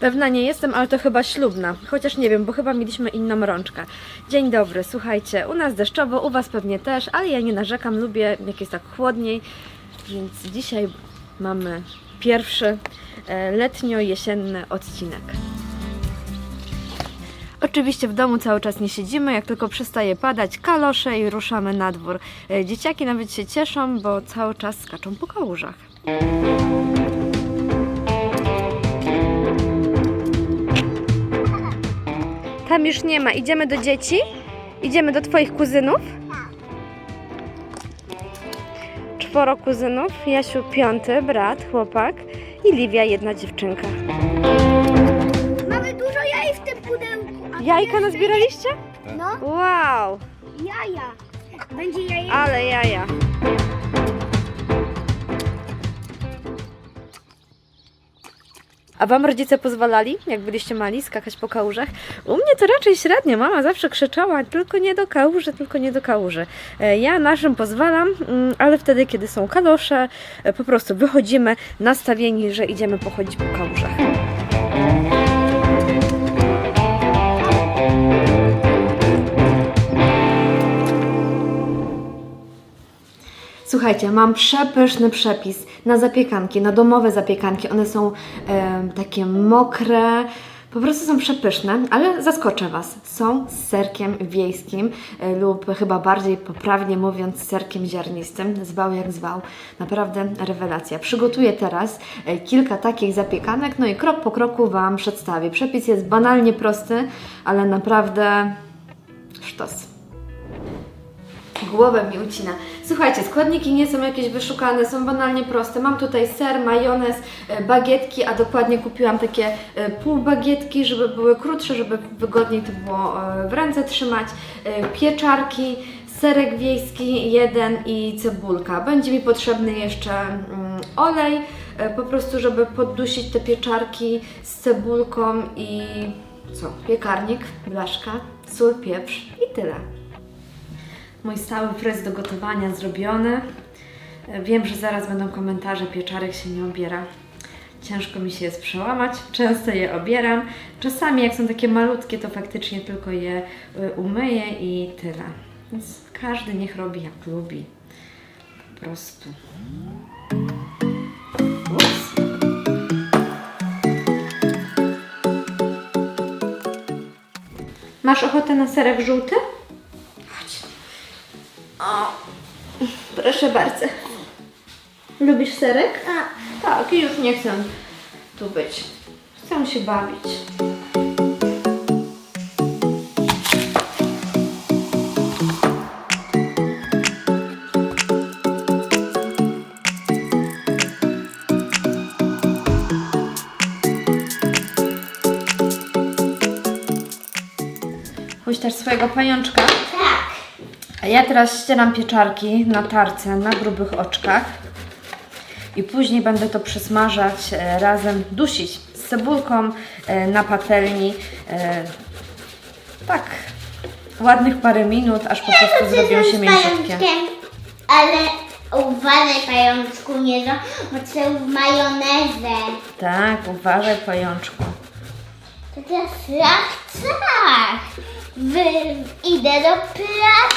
Pewna nie jestem, ale to chyba ślubna. Chociaż nie wiem, bo chyba mieliśmy inną rączkę. Dzień dobry, słuchajcie, u nas deszczowo, u Was pewnie też, ale ja nie narzekam, lubię jak jest tak chłodniej. Więc dzisiaj mamy pierwszy e, letnio-jesienny odcinek. Oczywiście w domu cały czas nie siedzimy, jak tylko przestaje padać, kalosze i ruszamy na dwór. E, Dzieciaki nawet się cieszą, bo cały czas skaczą po kałużach. Tam już nie ma. Idziemy do dzieci? Idziemy do Twoich kuzynów? Czworo kuzynów, Jasiu piąty, brat, chłopak i Livia jedna dziewczynka. Mamy dużo jaj w tym pudełku. A Jajka nazbieraliście? No, Wow, jaja. Będzie jaja. ale jaja. A wam rodzice pozwalali, jak byliście mali, skakać po kałużach? U mnie to raczej średnio. Mama zawsze krzyczała, tylko nie do kałuży, tylko nie do kałuży. E, Ja naszym pozwalam, mm, ale wtedy, kiedy są kalosze, e, po prostu wychodzimy nastawieni, że idziemy pochodzić po kałużach. Słuchajcie, mam przepyszny przepis na zapiekanki, na domowe zapiekanki. One są em, takie mokre, po prostu są przepyszne, ale zaskoczę Was. Są z serkiem wiejskim e, lub chyba bardziej poprawnie mówiąc serkiem ziarnistym. Zwał jak zwał. Naprawdę rewelacja. Przygotuję teraz e, kilka takich zapiekanek, no i krok po kroku Wam przedstawię. Przepis jest banalnie prosty, ale naprawdę sztos. Głowę mi ucina. Słuchajcie, składniki nie są jakieś wyszukane, są banalnie proste. Mam tutaj ser, majonez, e, bagietki, a dokładnie kupiłam takie e, pół bagietki, żeby były krótsze, żeby wygodniej to było e, w ręce trzymać. Pieczarki, serek wiejski jeden i cebulka. Będzie mi potrzebny jeszcze mm, olej, po prostu żeby poddusić te pieczarki z cebulką i co? Piekarnik, blaszka, sól, pieprz i tyle. Mój stały fryz do gotowania zrobiony. E, Wiem, że zaraz będą komentarze, pieczarek się nie obiera. Ciężko mi się jest przełamać, często je obieram. Czasami jak są takie malutkie, to faktycznie tylko je y, umyję i tyle. Więc każdy niech robi jak lubi. Po prostu. Masz ochotę na serek żółty? Proszę bardzo. Lubisz serek? A, tak, i już nie chcę tu być. Chcę się bawić. Chodź też swojego pajączka. A ja teraz ścieram pieczarki na tarce, na grubych oczkach. I później będę to przysmażać e, razem, dusić z cebulką e, na patelni. E, tak, ładnych parę minut, aż po prostu zrobią się mięciutkie. Ale uważaj pajączku, nie za mocno w majonezę. Tak, uważaj pajączku. To teraz tak, tak. Wy, idę do pracy.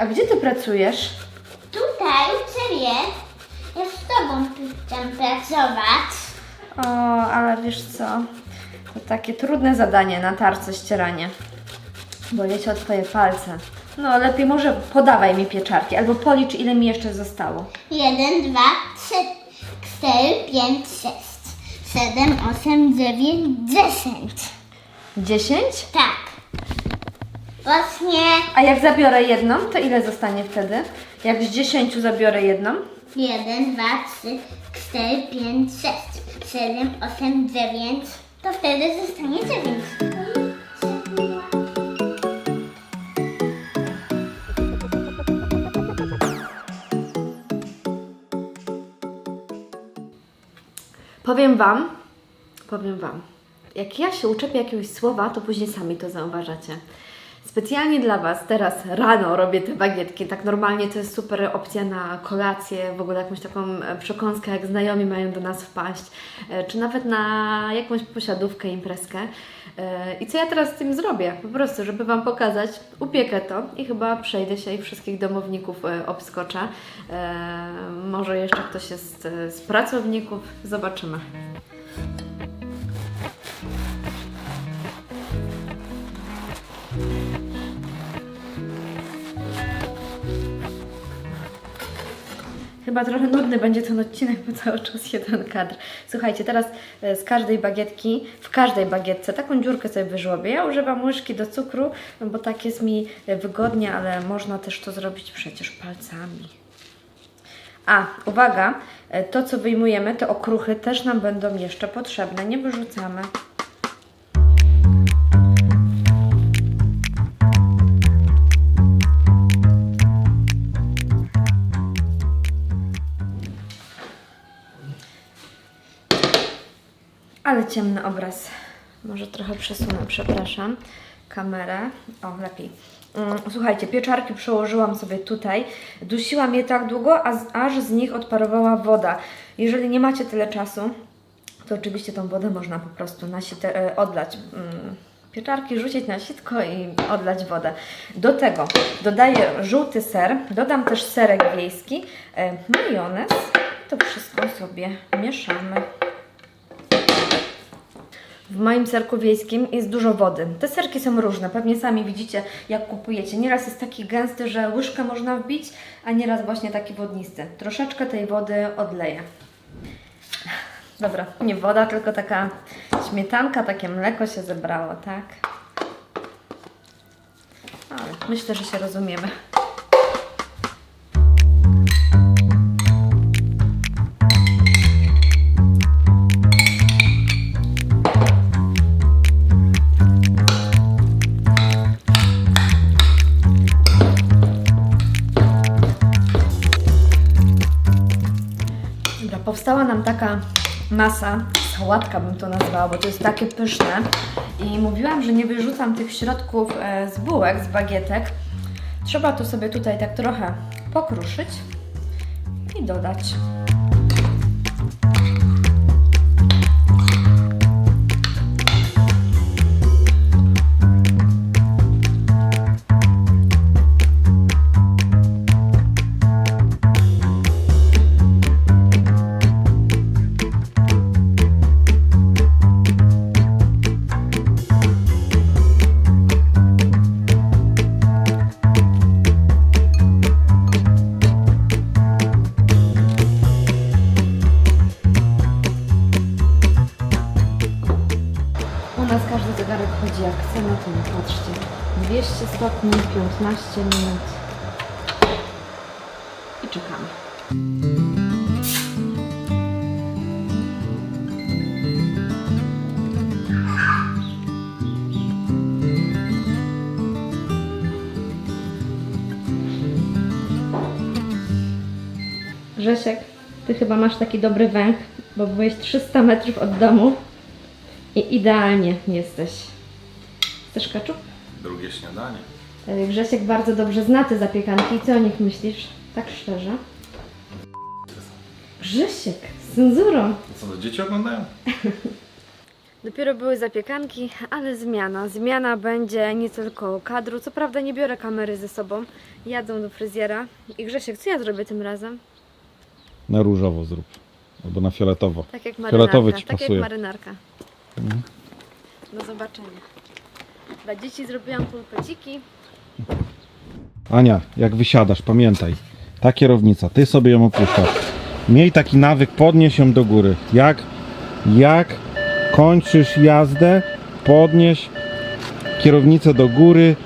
A gdzie ty pracujesz? Tutaj u Ciebie. Ja z Tobą chcę pracować. O, ale wiesz co? To takie trudne zadanie na tarce ścieranie. Boję się o Twoje palce. No, lepiej może podawaj mi pieczarki, albo policz, ile mi jeszcze zostało. Jeden, dwa, trzy, cztery, pięć, sześć, siedem, osiem, dziewięć, dziesięć. Dziesięć? Tak. Właśnie A jak zabiorę jedną, to ile zostanie wtedy? Jak z dziesięciu zabiorę jedną? jeden, dwa, trzy, cztery, pięć, sześć, siedem, osiem, dziewięć. To wtedy zostanie dziewięć. Powiem Wam, powiem Wam, jak ja się uczepię jakiegoś słowa, to później sami to zauważacie. Specjalnie dla Was teraz rano robię te bagietki. Tak normalnie to jest super opcja na kolację, w ogóle jakąś taką e, przekąskę, jak znajomi mają do nas wpaść, e, czy nawet na jakąś posiadówkę, imprezkę. E, I co ja teraz z tym zrobię? Po prostu, żeby Wam pokazać, upiekę to i chyba przejdę się i wszystkich domowników obskoczę. Może jeszcze ktoś jest z pracowników, zobaczymy. Chyba trochę nudny będzie ten odcinek, bo cały czas jeden kadr. Słuchajcie, teraz e, z każdej bagietki, w każdej bagietce taką dziurkę sobie wyżłobię. Ja używam łyżki do cukru, no bo tak jest mi e, wygodnie, ale można też to zrobić przecież palcami. A, uwaga, e, to co wyjmujemy, te okruchy też nam będą jeszcze potrzebne, nie wyrzucamy. Ciemny obraz. Może trochę przesunę, przepraszam, kamerę. O, lepiej. Mm, Słuchajcie, pieczarki przełożyłam sobie tutaj. Dusiłam je tak długo, aż z nich odparowała woda. Jeżeli nie macie tyle czasu, to oczywiście tą wodę można po prostu na e, odlać. Mm, Pieczarki rzucić na sitko i odlać wodę. Do tego dodaję żółty ser, dodam też serek wiejski, e, majonez. To wszystko sobie mieszamy. W moim serku wiejskim jest dużo wody. Te serki są różne, pewnie sami widzicie, jak kupujecie. Nieraz jest taki gęsty, że łyżkę można wbić, a nieraz właśnie taki wodnisty. Troszeczkę tej wody odleję. Dobra, nie woda, tylko taka śmietanka, takie mleko się zebrało, tak? Ale myślę, że się rozumiemy. Nam taka masa, sałatka bym to nazwała, bo to jest takie pyszne. I mówiłam, że nie wyrzucam tych środków e, z bułek, z bagietek. Trzeba to sobie tutaj tak trochę pokruszyć i dodać. Każdy zegarek chodzi jak chce, no nie patrzcie. 200 stopni, 15 minut. I czekamy. Grzesiek, ty chyba masz taki dobry węch, bo byłeś 300 metrów od domu i idealnie jesteś. Chcesz kaczup? Drugie śniadanie. E, Grzesiek bardzo dobrze zna te zapiekanki. Co o nich myślisz? Tak szczerze. Grzesiek, z cenzurą. To co, to dzieci oglądają? Dopiero były zapiekanki, ale zmiana. Zmiana będzie nie tylko kadru. Co prawda nie biorę kamery ze sobą. Jadą do fryzjera. I Grzesiek, co ja zrobię tym razem? Na różowo zrób. Albo na fioletowo. Tak jak marynarka. Fioletowy ci tak pasuje. jak marynarka. Do zobaczenia. Dla dzieci zrobiłam pulpeciki. Ania, jak wysiadasz, pamiętaj. Ta kierownica, ty sobie ją opuszczasz. Miej taki nawyk, podnieś ją do góry. Jak, jak kończysz jazdę, podnieś kierownicę do góry.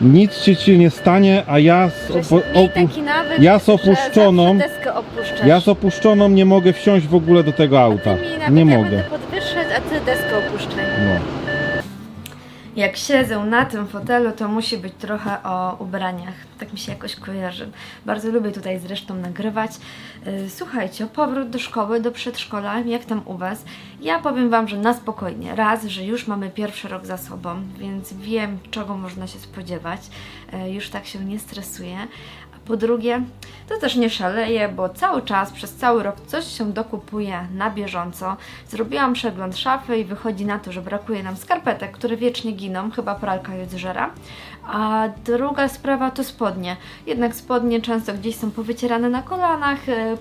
Nic ci ci nie stanie, a ja z, opu- ja z opuszczoną- ja z opuszczoną nie mogę wsiąść w ogóle do tego auta. Nie mogę. podwyższać, a ty deskę opuszczaj. No. Jak siedzę na tym fotelu, to musi być trochę o ubraniach. Tak mi się jakoś kojarzy. Bardzo lubię tutaj zresztą nagrywać. Yy, Słuchajcie, powrót do szkoły, do przedszkola, jak tam u Was? Ja powiem Wam, że na spokojnie. Raz, że już mamy pierwszy rok za sobą, więc wiem, czego można się spodziewać. Yy, Już tak się nie stresuję. Po drugie, to też nie szaleję, bo cały czas, przez cały rok coś się dokupuje na bieżąco. Zrobiłam przegląd szafy i wychodzi na to, że brakuje nam skarpetek, które wiecznie giną, chyba pralka je zżera. A druga sprawa to spodnie. Jednak spodnie często gdzieś są powycierane na kolanach, e,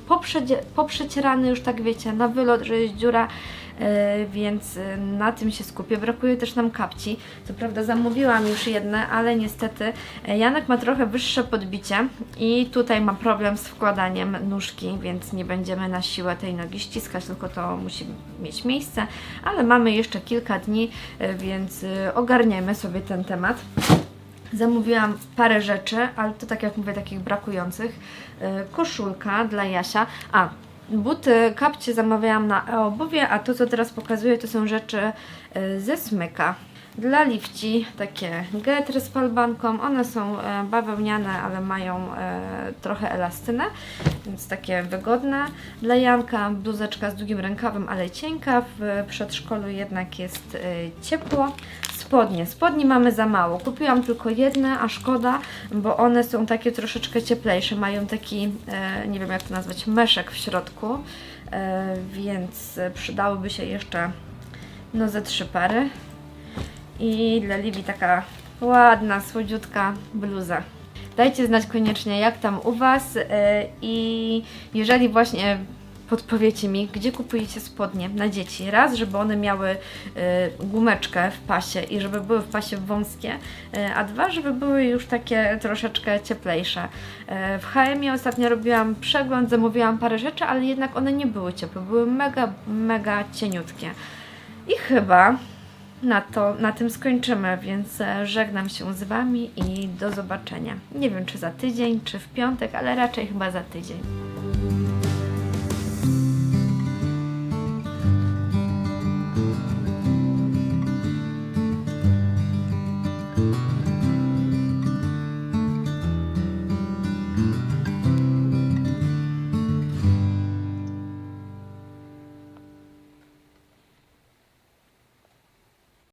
poprzecierane już tak wiecie, na wylot, że jest dziura. E, więc e, na tym się skupię. Brakuje też nam kapci. Co prawda zamówiłam już jedne, ale niestety e, Janek ma trochę wyższe podbicie i tutaj ma problem z wkładaniem nóżki, więc nie będziemy na siłę tej nogi ściskać, tylko to musi mieć miejsce. Ale mamy jeszcze kilka dni, więc ogarniemy sobie ten temat. Zamówiłam parę rzeczy, ale to tak jak mówię, takich brakujących. Koszulka dla Jasia. A, buty, kapcie zamawiałam na e-obuwie, a to co teraz pokazuję to są rzeczy e, ze smyka. Dla lifci takie getry z palbanką. One są e, bawełniane, ale mają e, trochę elastynę, więc takie wygodne. Dla Janka bluzeczka z długim rękawem, ale cienka. W przedszkolu jednak jest ciepło. Spodnie. Spodni mamy za mało. Kupiłam tylko jedne, a szkoda, bo one są takie troszeczkę cieplejsze. Mają taki, e, nie wiem jak to nazwać, meszek w środku, e, więc przydałoby się jeszcze no ze trzy pary. I dla Livi taka ładna, słodziutka bluza. Dajcie znać koniecznie, jak tam u Was e, i jeżeli właśnie podpowiecie mi, gdzie kupujecie spodnie na dzieci. Raz, żeby one miały e, gumeczkę w pasie i żeby były w pasie wąskie, e, a dwa, żeby były już takie troszeczkę cieplejsze. E, W H&M ostatnio robiłam przegląd, zamówiłam parę rzeczy, ale jednak one nie były ciepłe, były mega, mega cieniutkie. I chyba na, to, na tym skończymy, więc e, żegnam się z Wami i do zobaczenia. Nie wiem, czy za tydzień, czy w piątek, ale raczej chyba za tydzień.